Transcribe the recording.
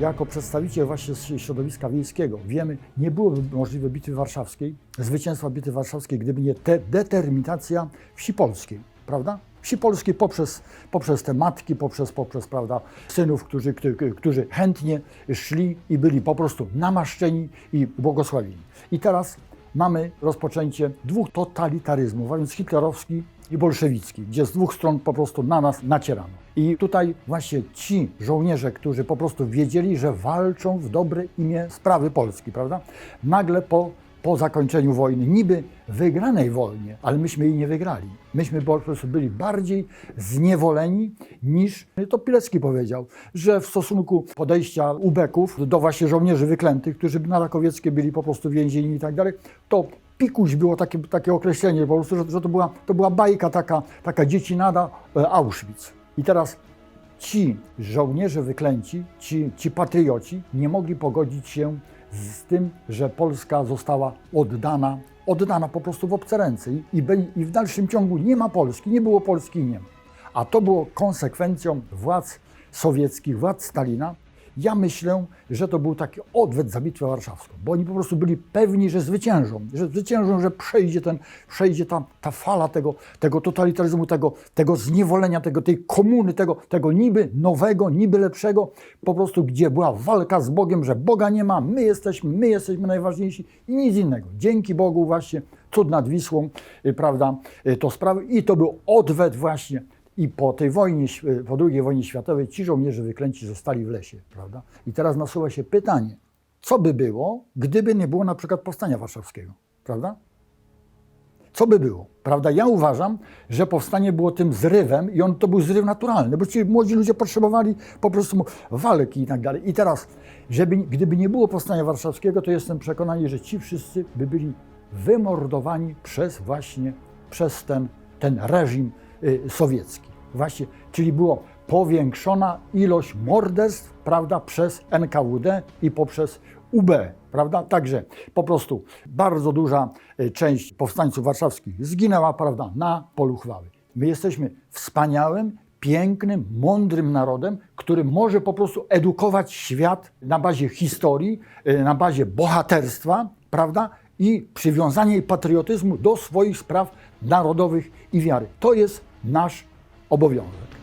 jako przedstawiciel właśnie środowiska wiejskiego wiemy, nie byłoby możliwe bitwy warszawskiej, zwycięstwa bitwy warszawskiej, gdyby nie te determinacja wsi polskiej, prawda? Wsi polskiej poprzez, poprzez te matki, poprzez, poprzez prawda, synów, którzy, którzy chętnie szli i byli po prostu namaszczeni i błogosławieni. I teraz mamy rozpoczęcie dwóch totalitaryzmów, a więc hitlerowski i bolszewicki, gdzie z dwóch stron po prostu na nas nacierano. I tutaj właśnie ci żołnierze, którzy po prostu wiedzieli, że walczą w dobre imię sprawy Polski, prawda? Nagle po, po zakończeniu wojny, niby wygranej wojnie, ale myśmy jej nie wygrali. Myśmy po prostu byli bardziej zniewoleni niż, to Pilecki powiedział, że w stosunku podejścia ubeków do właśnie żołnierzy wyklętych, którzy na Rakowieckie byli po prostu więzieni i tak dalej, to pikuś było takie, takie określenie po prostu, że, że to, była, to była bajka taka, taka dziecinada e, Auschwitz. I teraz ci żołnierze wyklęci, ci, ci patrioci nie mogli pogodzić się z tym, że Polska została oddana, oddana po prostu w obce ręce i, i, w dalszym ciągu nie ma Polski, nie było Polski i nie ma. A to było konsekwencją władz sowieckich, władz Stalina. Ja myślę, że to był taki odwet za bitwę warszawską, bo oni po prostu byli pewni, że zwyciężą, że zwyciężą, że przejdzie, ten, przejdzie ta, ta fala tego, tego totalitaryzmu, tego, tego zniewolenia, tego, tej komuny, tego, tego niby nowego, niby lepszego, po prostu gdzie była walka z Bogiem, że Boga nie ma, my jesteśmy, my jesteśmy najważniejsi i nic innego. Dzięki Bogu właśnie cud nad Wisłą, y, prawda, y, to sprawy i to był odwet właśnie i po tej wojnie, po II wojnie światowej ci żołnierze wyklęci zostali w lesie, prawda? I teraz nasuwa się pytanie, co by było, gdyby nie było na przykład powstania warszawskiego, prawda? Co by było, prawda? Ja uważam, że powstanie było tym zrywem i on to był zryw naturalny, bo ci młodzi ludzie potrzebowali po prostu walki i tak dalej. I teraz, żeby, gdyby nie było powstania warszawskiego, to jestem przekonany, że ci wszyscy by byli wymordowani przez właśnie, przez ten, ten reżim y, sowiecki. Właśnie, czyli było powiększona ilość morderstw, prawda, przez NKWD i poprzez UB, prawda? Także po prostu bardzo duża y, część powstańców warszawskich zginęła, prawda, na polu chwały. My jesteśmy wspaniałym, pięknym, mądrym narodem, który może po prostu edukować świat na bazie historii, y, na bazie bohaterstwa, prawda? I przywiązania i patriotyzmu do swoich spraw narodowych i wiary. To jest nasz obowiązek.